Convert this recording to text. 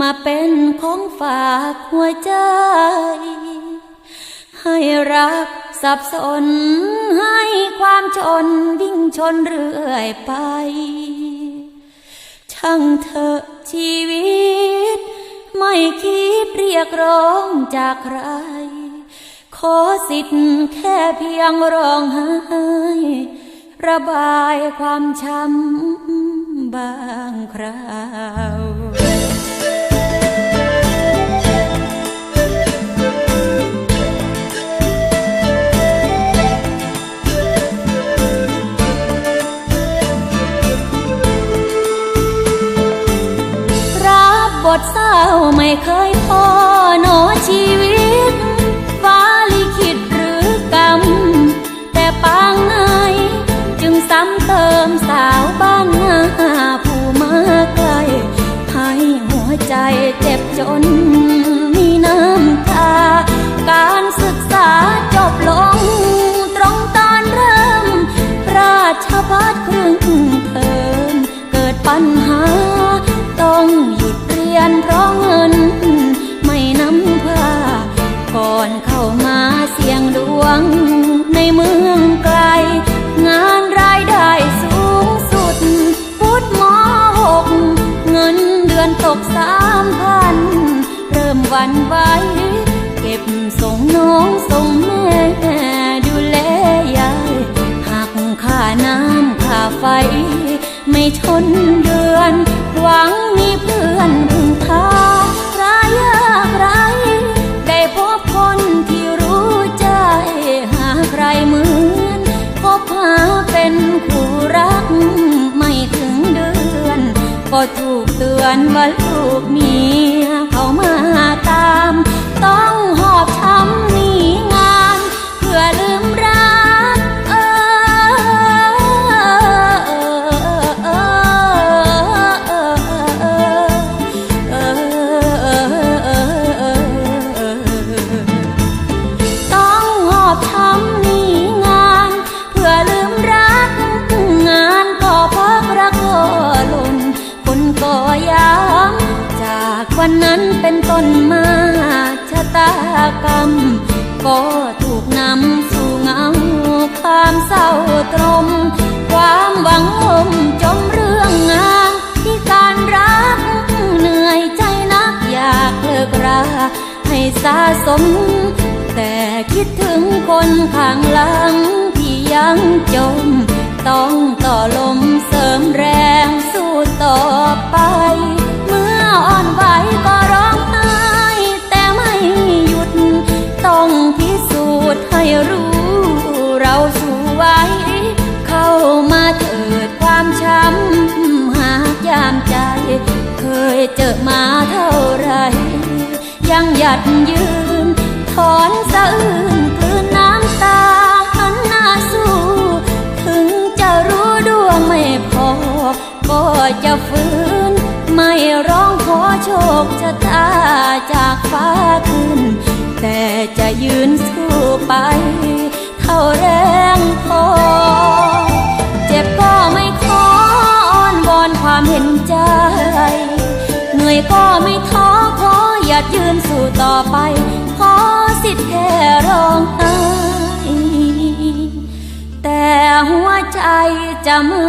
มาเป็นของฝากหัวใจ ให้รักสับสน ให้ความชนวิ่งชนเรื่อยไป ช่างเถอะชีวิต ไม่คิดเรียกร้องจากใคร ขอสิทธิ์แค่เพียงร้องไห้ระบายความช้ำบางคราว บทเศร้าไม่เคยพอหนอชีวิต ฟ้าลิขิตหรือกรรม แต่ปางไหนจึงซ้ำเติมสาวบ้านนาผู้มาไกล ให้หัวใจเจ็บจนมีน้ำตา การศึกษาจบลง ตรงตอนเริ่ม ราชพัฒครึ่งเทอมเกิดปัญหา ยุดเรียนเพราะเงิน ไม่นำพาก่อนเข้ามาเสี่ยงดวง ในเมืองไกล งานรายได้สูงสุด พุทธมหก เงินเดือนตกสามพัน เริ่มวันไหวเก็บส่งน้องส่งแม่ดูแลยายหักค่าน้ำค่าไฟ ไม่ชนเดือน หวังมีเพื่อ กันว่าลูกนี้ วันนั้นเป็นต้นมาชะตากรรม ก็ถูกนำสู่เงา ความเศร้าตรม ความหวังลมจมเรื่องงานที่การรักเหนื่อยใจนักอยากเลิกราให้สะสม แต่คิดถึงคนข้างหลังที่ยังจม ต้องต่อลมเสริมแรง รู้เราสู้ไหวเข้ามาเถิดความช้ำหากยามใจ เคยเจอมาเท่าไร ยังหยัดยืน ถอนสะอื้นกลืนน้ำตาหันหน้าสู้ ถึงจะรู้ดวงไม่พอ ก็จะฝืนไม่ร้องขอโชคชะตาจากฟ้าขึ้น แต่จะยืนสู้ไป เท่าแรงพอ เจ็บก็ไม่ขออ้อนวอนความเห็นใจ เหนื่อยก็ไม่ท้อขออย่ายืนสู้ต่อไป ขอสิทธิ์แค่ร้องไห้แต่หัวใจจะไม่